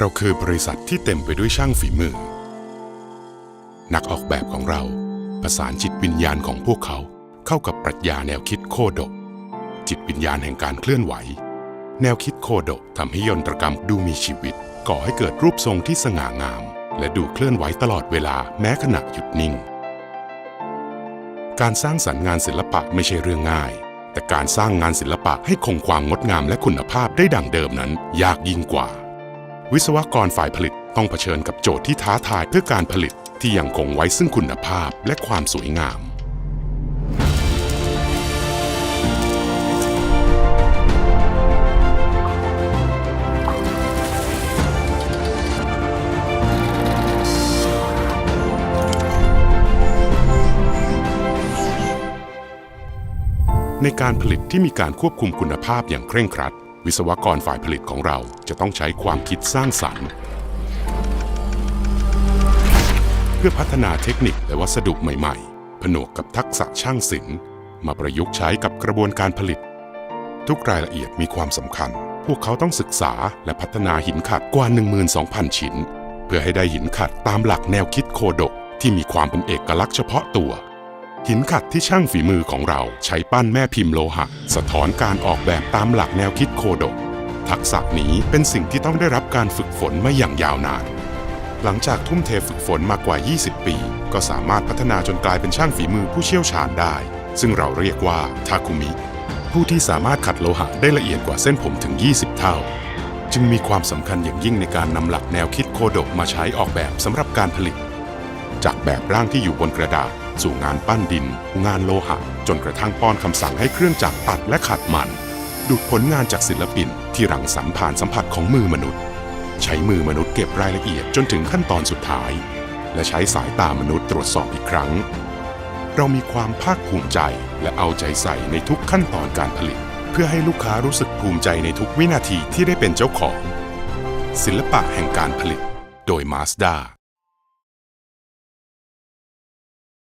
เราคือบริษัทที่เต็มไปด้วยช่างฝีมือ นักออกแบบของเราประสานจิตวิญญาณของพวกเขาเข้ากับปรัชญาแนวคิดโคโดะจิตวิญญาณแห่งการเคลื่อนไหว แนวคิดโคโดะทำให้ยนตรกรรมดูมีชีวิต ก่อให้เกิดรูปทรงที่สง่างาม และดูเคลื่อนไหวตลอดเวลาแม้ขณะหยุดนิ่ง การสร้างสรรค์งานศิลปะไม่ใช่เรื่องง่าย แต่การสร้างงานศิลปะให้คงความงดงามและคุณภาพได้ดั่งเดิมนั้น ยากยิ่งกว่า วิศวกรฝ่ายผลิตต้องเผชิญกับโจทย์ที่ท้าทายเพื่อการผลิตที่ยังคงไว้ซึ่งคุณภาพและความสวยงาม ในการผลิตที่มีการควบคุมคุณภาพอย่างเคร่งครัด วิศวกรฝ่ายผลิตของเราจะต้องใช้ความคิดสร้างสรรค์ เพื่อพัฒนาเทคนิคและวัสดุใหม่ๆ ผนวกกับทักษะช่างศิลป์ มาประยุกต์ใช้กับกระบวนการผลิต ทุกรายละเอียดมีความสำคัญ พวกเขาต้องศึกษาและพัฒนาหินขัดกว่า 12,000 ชิ้น เพื่อให้ได้หินขัดตามหลักแนวคิดโคโดะที่มีความเป็นเอกลักษณ์เฉพาะตัว หินขัดที่ช่างฝีมือของเราใช้ปั้นแม่พิมพ์โลหะ สะท้อนการออกแบบตามหลักแนวคิดโคโดะทักษะนี้เป็นสิ่งที่ต้องได้รับการฝึกฝนมาอย่างยาวนาน หลังจากทุ่มเทฝึกฝนมากว่า 20 ปี ก็สามารถพัฒนาจนกลายเป็นช่างฝีมือผู้เชี่ยวชาญได้ ซึ่งเราเรียกว่าทาคุมิ ผู้ที่สามารถขัดโลหะได้ละเอียดกว่าเส้นผมถึง 20 เท่า จึงมีความสำคัญอย่างยิ่งในการนำหลักแนวคิดโคโดะมาใช้ออกแบบสำหรับการผลิต จากแบบร่างที่อยู่บนกระดาษ สู่งานปั้นดิน งานโลหะ จนกระทั่งป้อนคำสั่งให้เครื่องจักรตัดและขัดมัน ดูดผลงานจากศิลปินที่รังสรรค์ผ่านสัมผัสของมือมนุษย์ ใช้มือมนุษย์เก็บรายละเอียดจนถึงขั้นตอนสุดท้าย และใช้สายตามนุษย์ตรวจสอบอีกครั้ง เรามีความภาคภูมิใจและเอาใจใส่ในทุกขั้นตอนการผลิต เพื่อให้ลูกค้ารู้สึกภูมิใจในทุกวินาทีที่ได้เป็นเจ้าของ ศิลปะแห่งการผลิต โดย Mazda